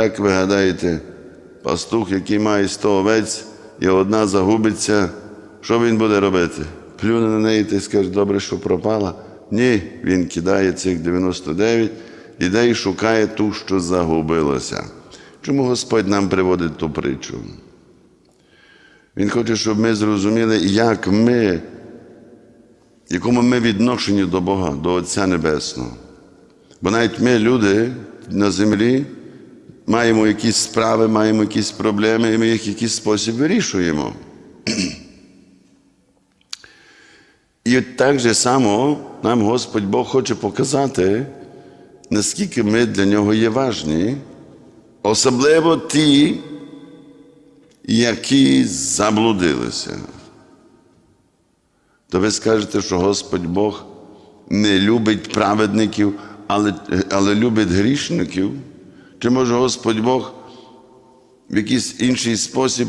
Як ви гадаєте, пастух, який має 100 овець, і одна загубиться, що він буде робити? Плюне на неї та й скаже, добре, що пропала. Ні, він кидає цих 99, іде і шукає ту, що загубилася. Чому Господь нам приводить ту притчу? Він хоче, щоб ми зрозуміли, як ми, якому ми відношенні до Бога, до Отця Небесного. Бо навіть ми, люди на землі, маємо якісь справи, маємо якісь проблеми, і ми їх в якийсь спосіб вирішуємо. І так же само нам Господь Бог хоче показати, наскільки ми для нього є важні, особливо ті, які заблудилися. То ви скажете, що Господь Бог не любить праведників, але, але любить грішників? Чи може Господь Бог в якийсь інший спосіб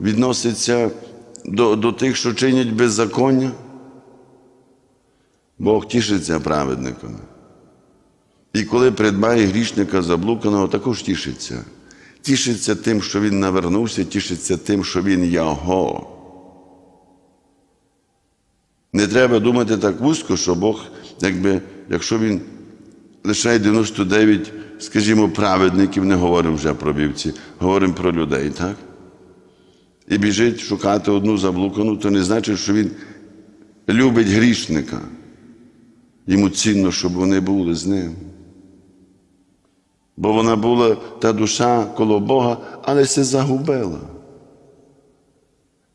відноситься до, до тих, що чинять беззаконня? Бог тішиться праведниками. І коли придбає грішника заблуканого, також тішиться. Тішиться тим, що він навернувся, тішиться тим, що він його. Не треба думати так вузько, що Бог, якби, якщо він лишає 99, скажімо, праведників, не говоримо вже про вівці, говоримо про людей, так? І біжить шукати одну заблукану, то не значить, що він любить грішника. Йому цінно, щоб вони були з ним. Бо вона була та душа коло Бога, але се загубила.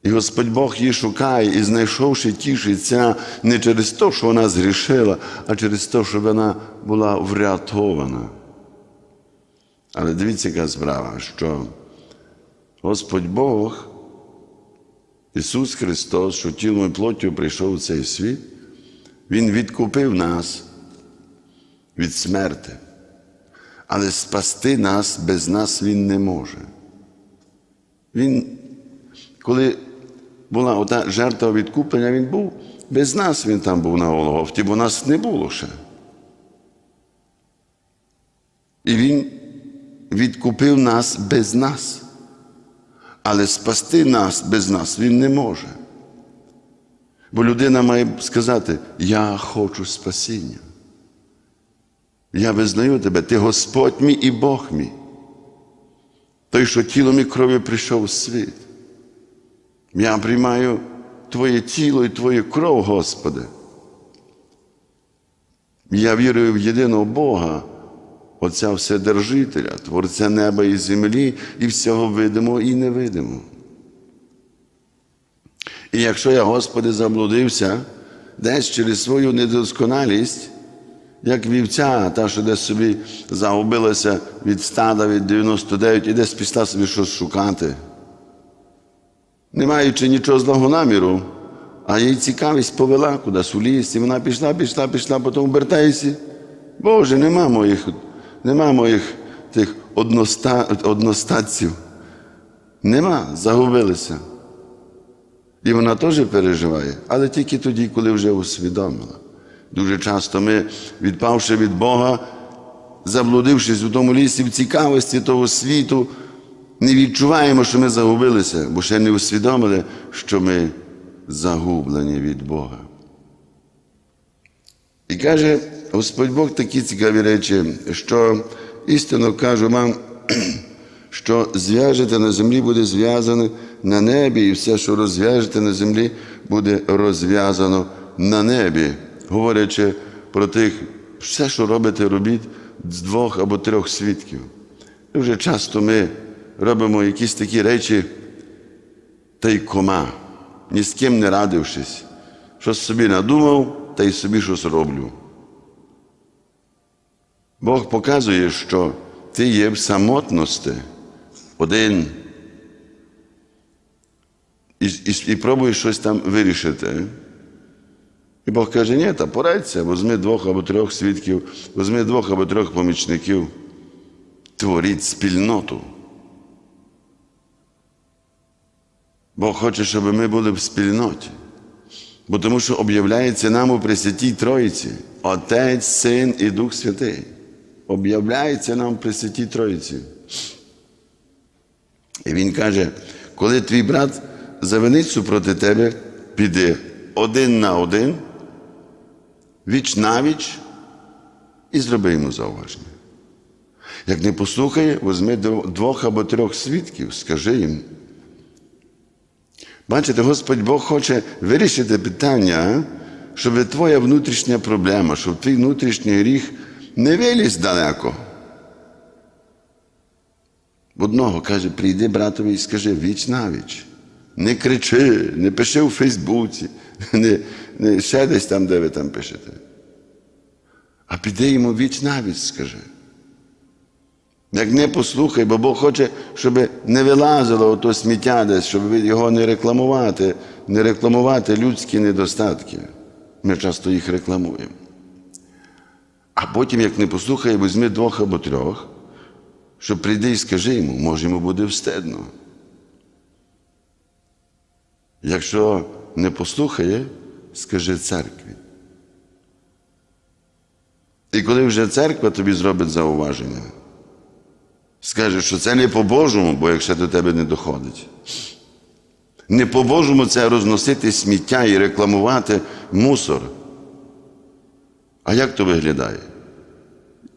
І Господь Бог її шукає і, знайшовши, тішиться не через те, що вона згрішила, а через те, що вона була врятована. Але дивіться, яка справа, що Господь Бог, Ісус Христос, що тілом і плоттю прийшов у цей світ, Він відкупив нас від смерти. Але спасти нас без нас Він не може. Він, коли була ота жертва відкуплення, він був без нас він там був на Голгофті, бо нас не було ще. І Він відкупив нас без нас. Але спасти нас без нас Він не може. Бо людина має сказати: Я хочу спасіння. Я визнаю тебе, ти Господь мій і Бог мій. Той, що тілом і кров'ю прийшов у світ. Я приймаю Твоє тіло і Твою кров, Господи. Я вірую в єдиного Бога, Отця Вседержителя, Творця неба і землі, і всього видимого і невидимого. І якщо я, Господи, заблудився десь через свою недосконалість, як вівця, та, що десь собі загубилася від стада від 99 і десь пішла собі щось шукати, не маючи нічого злого наміру, а їй цікавість повела кудись у ліс, і вона пішла, пішла, пішла, потім обертається. Боже, нема моїх, нема моїх тих односта, одностатців. Нема, загубилися. І вона теж переживає, але тільки тоді, коли вже усвідомила. Дуже часто ми, відпавши від Бога, заблудившись у тому лісі в цікавості того світу, не відчуваємо, що ми загубилися, бо ще не усвідомили, що ми загублені від Бога. І каже Господь Бог такі цікаві речі, що істинно кажу вам, що зв'яжете на землі, буде зв'язане на небі, і все, що розв'яжете на землі, буде розв'язано на небі, говорячи про тих, все, що робите, робіть з двох або трьох свідків. Дуже часто ми робимо якісь такі речі та й кома, ні з ким не радившись, щось собі надумав, та й собі щось роблю. Бог показує, що ти є в самотності один і, і, і пробуєш щось там вирішити. І Бог каже, ні, та порадься, возьми двох або трьох свідків, возьми двох або трьох помічників, творіть спільноту. Бог хоче, щоб ми були в спільноті. Бо тому що об'являється нам у Пресвятій Троїці, Отець, Син і Дух Святий. Об'являється нам в Пресвятій Троїці. І він каже: коли твій брат завинить супроти тебе, піди один на один, віч навіч і зроби йому зауваження. Як не послухає, візьми двох або трьох свідків, скажи їм. Бачите, Господь Бог хоче вирішити питання, щоб твоя внутрішня проблема, щоб твій внутрішній гріх не виліз далеко. Одного каже, прийди братові і скажи віч навіч. Не кричи, не пиши у Фейсбуці, не, не ще десь там, де ви там пишете. А піди йому віч навіч, скажи. Як не послухай, бо Бог хоче, щоб не вилазило ото сміття десь, щоб його не рекламувати, не рекламувати людські недостатки. Ми часто їх рекламуємо. А потім, як не послухає, візьми двох або трьох, що прийди і скажи йому, може йому буде встидно. Якщо не послухає, скажи церкві. І коли вже церква тобі зробить зауваження, скаже, що це не по-божому, бо якщо до тебе не доходить. Не по-божому це розносити сміття і рекламувати мусор. А як то виглядає?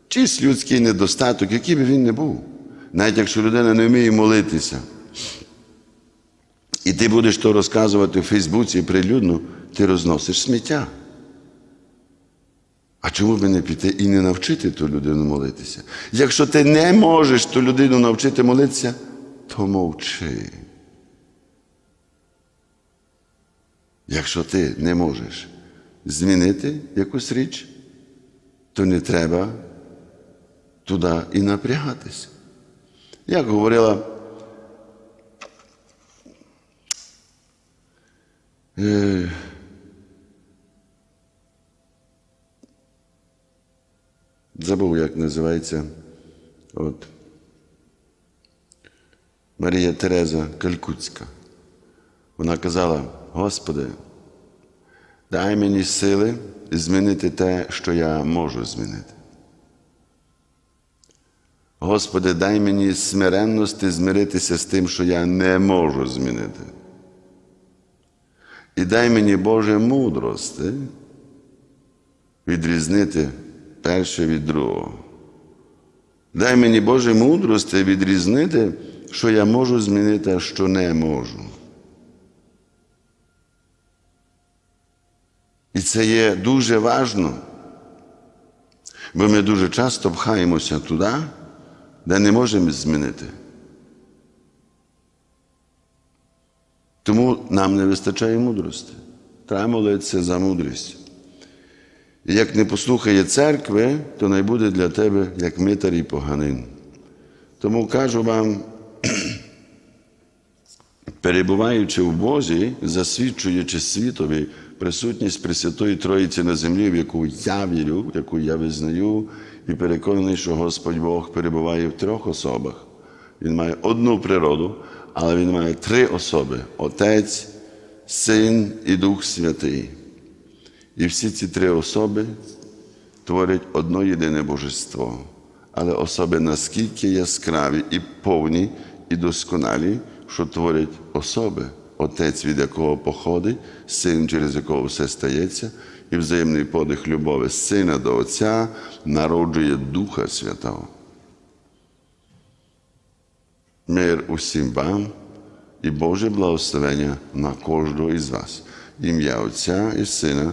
Чийсь людський недостаток, який би він не був. Навіть якщо людина не вміє молитися. І ти будеш то розказувати в Фейсбуці прилюдно, ти розносиш сміття. А чому би не піти і не навчити ту людину молитися? Якщо ти не можеш ту людину навчити молитися, то мовчи. Якщо ти не можеш змінити якусь річ, то не треба туди і напрягатися. Як говорила е, забув, як називається. От. Марія Тереза Калькутська. Вона казала: Господи, дай мені сили змінити те, що я можу змінити. Господи, дай мені смиренності змиритися з тим, що я не можу змінити. І дай мені Боже мудрости відрізнити перше від другого. Дай мені Боже мудрості відрізнити, що я можу змінити, а що не можу. І це є дуже важно, бо ми дуже часто пхаємося туди, де не можемо змінити. Тому нам не вистачає мудрості. Треба молитися за мудрість. Як не послухає церкви, то не буде для тебе як митар і поганин. Тому кажу вам, перебуваючи в Бозі, засвідчуючи світові присутність Пресвятої Троїці на землі, в яку я вірю, в яку я визнаю, і переконаний, що Господь Бог перебуває в трьох особах. Він має одну природу, але Він має три особи: Отець, Син і Дух Святий. І всі ці три особи творять одно єдине божество. Але особи наскільки яскраві і повні, і досконалі, що творять особи, Отець, від якого походить, син, через якого все стається, і взаємний подих любові сина до Отця народжує Духа Святого. Мир усім вам і Боже благословення на кожного із вас. Ім'я Отця і Сина